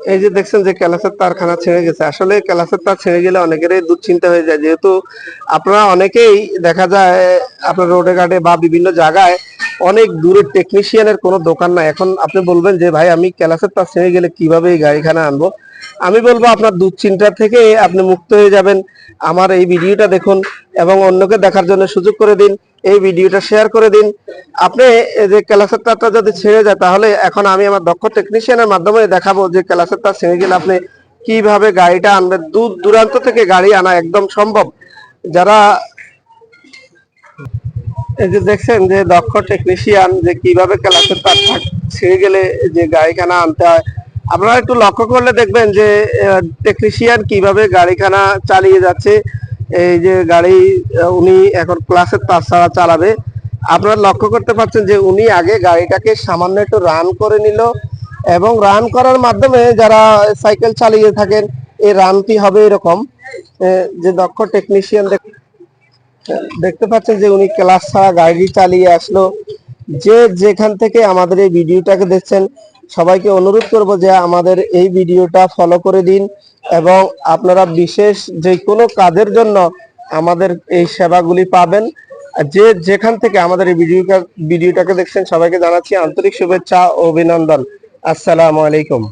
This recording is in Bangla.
এই যে দেখছেন যে ক্যালাসের তারখানা ছেড়ে গেছে। আসলে ক্যালাসের তার ছেড়ে গেলে অনেকেরই দুশ্চিন্তা হয়ে যায়। যেহেতু আপনারা অনেকেই দেখা যায় আপনার রোডে ঘাটে বা বিভিন্ন জায়গায় অনেক দূরের টেকনিশিয়ানের কোনো দোকান নাই। এখন আপনি বলবেন যে, ভাই, আমি ক্যালাসের তার ছেড়ে গেলে কীভাবে এই গাড়িখানা আনব? আমি বলব আপনার দুশ্চিন্তা থেকে আপনি মুক্ত হয়ে যাবেন। আমার এই ভিডিওটা দেখুন এবং অন্যকে দেখার জন্য সুযোগ করে দিন, এই ভিডিওটা শেয়ার করে দিন। আপনি যে ক্লাসের তারটা যদি ছেড়ে যায়, তাহলে এখন আমি আমার দক্ষ টেকনিশিয়ানের মাধ্যমে দেখাবো যে ক্লাসের তার ছেড়ে গেলে আপনি কীভাবে গাড়িটা আনবেন দূর দূরান্ত থেকে গাড়ি আনা একদম সম্ভব। যারা এই যে দেখছেন যে দক্ষ টেকনিশিয়ান যে কীভাবে ক্লাসের তার ছিঁড়ে গেলে যে গাড়িখানা আনতে হয় আপনারা একটু লক্ষ্য করলে দেখবেন যে টেকনিশিয়ান কীভাবে গাড়িখানা চালিয়ে যাচ্ছে। এই যে গাড়ি উনি এখন ক্লাসের তার ছাড়া চালাবে। আপনারা লক্ষ্য করতে পারছেন যে, উনি আগে গাড়িটাকে সামান্য একটু রান করে নিল এবং রান করার মাধ্যমে যারা সাইকেল চালিয়ে থাকেন এই রানটি হবে এরকম? যে দক্ষ টেকনিশিয়ান দেখতে পাচ্ছেন যে, উনি ক্লাস ছাড়া গাড়ি চালিয়ে আসলো। যে যেখান থেকে আমাদের এই ভিডিওটাকে দেখছেন, সবাইকে অনুরোধ করব যে আমাদের এই ভিডিওটা ফলো করে দিন এবং আপনারা বিশেষ যে কোনো কাজের জন্য আমাদের এই সেবাগুলি পাবেন। যে যেখান থেকে আমাদের এই ভিডিওটা ভিডিওটাকে দেখছেন, সবাইকে জানাচ্ছি আন্তরিক শুভেচ্ছা ও অভিনন্দন। আসসালামু আলাইকুম।